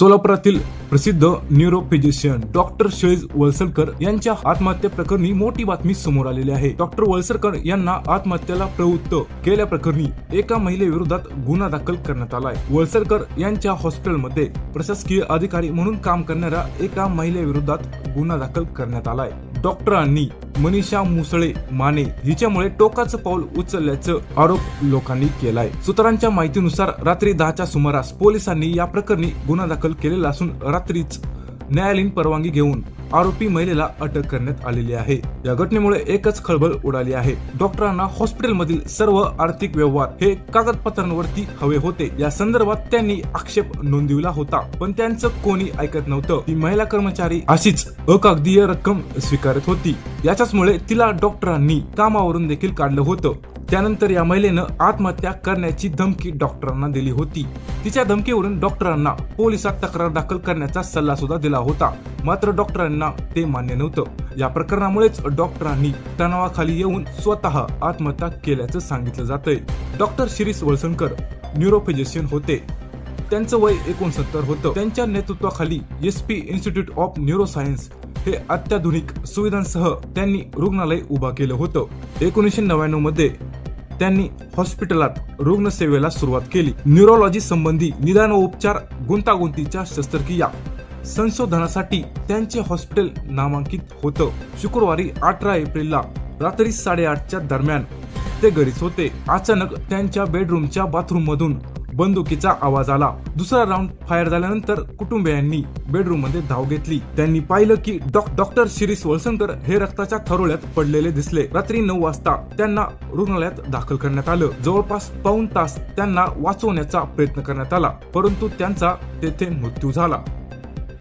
सोलापुरातील प्रसिद्ध neurophysician doctor Shaiz वलसरकर यांच्या आत्महत्या प्रकरणी मोठी बातमी समोर आलेली आहे. डॉक्टर वलसरकर यांना आत्महत्येला प्रवृत्त केल्याप्रकरणी एका महिलेविरोधात गुन्हा दाखल करण्यात आलाय. वलसरकर यांच्या हॉस्पिटलमध्ये प्रशासकीय अधिकारी म्हणून काम करणाऱ्या एका महिलेविरोधात गुन्हा दाखल करण्यात आलाय. डॉक्टरांनी मनीषा मुसळे माने हिच्यामुळे टोकाचं पाऊल उचलल्याचं आरोप लोकांनी केलाय. सूत्रांच्या माहितीनुसार रात्री दहाच्या सुमारास पोलिसांनी या प्रकरणी गुन्हा दाखल केलेला असून रात्रीच न्यायालयीन परवानगी घेऊन आरोपी महिलेला अटक करण्यात आलेली आहे. या घटनेमुळे एकच खळबळ उडाली आहे. डॉक्टरांना हॉस्पिटलमधील सर्व आर्थिक व्यवहार हे कागदपत्रांवरती हवे होते. या संदर्भात त्यांनी आक्षेप नोंदविला होता पण त्यांचं कोणी ऐकत नव्हतं. ती महिला कर्मचारी अशीच अकागदीय रक्कम स्वीकारत होती. याच्याचमुळे तिला डॉक्टरांनी कामावरून देखील काढलं होतं. त्यानंतर या महिलेनं आत्महत्या करण्याची धमकी डॉक्टरांना दिली होती. तिच्या धमकीवरून डॉक्टरांना पोलिसात तक्रार दाखल करण्याचा सल्ला सुद्धा दिला होता. मात्र डॉक्टरांना ते मान्य नव्हतं. या प्रकरणामुळेच डॉक्टरांनी तणावाखाली येऊन स्वतः आत्महत्या केल्याचं सांगितलं जातंय. डॉक्टर शिरीष वळसंकर न्यूरोफिजिशियन होते. त्यांचं वय एकोणसत्तर होतं. त्यांच्या नेतृत्वाखाली S P institute of neuroscience हे अत्याधुनिक सुविधांसह त्यांनी रुग्णालय उभा केलं होतं. एकोणीसशे नव्याण्णवमध्ये त्यांनी हॉस्पिटलात रुग्णसेवेला सुरुवात केली. न्यूरोलॉजी संबंधी निदान व उपचार गुंतागुंतीच्या शस्त्रक्रिया. संशोधनासाठी त्यांचे हॉस्पिटल नामांकित होतं. शुक्रवारी अठरा एप्रिलला रात्री साडेआठच्या दरम्यान ते घरीच होते. अचानक त्यांच्या बेडरूमच्या बाथरूममधून बंदुकीचा आवाज आला. दुसरा राऊंड फायर झाल्यानंतर कुटुंबियांनी बेडरूममध्ये धाव घेतली. त्यांनी पाहिलं की डॉक्टर शिरीष वळसंकर हे रक्ताच्या थरोळ्यात पडलेले दिसले. रात्री नऊ वाजता त्यांना रुग्णालयात दाखल करण्यात आलं. जवळपास पाऊन तास त्यांना वाचवण्याचा प्रयत्न करण्यात आला परंतु त्यांचा तेथे मृत्यू झाला.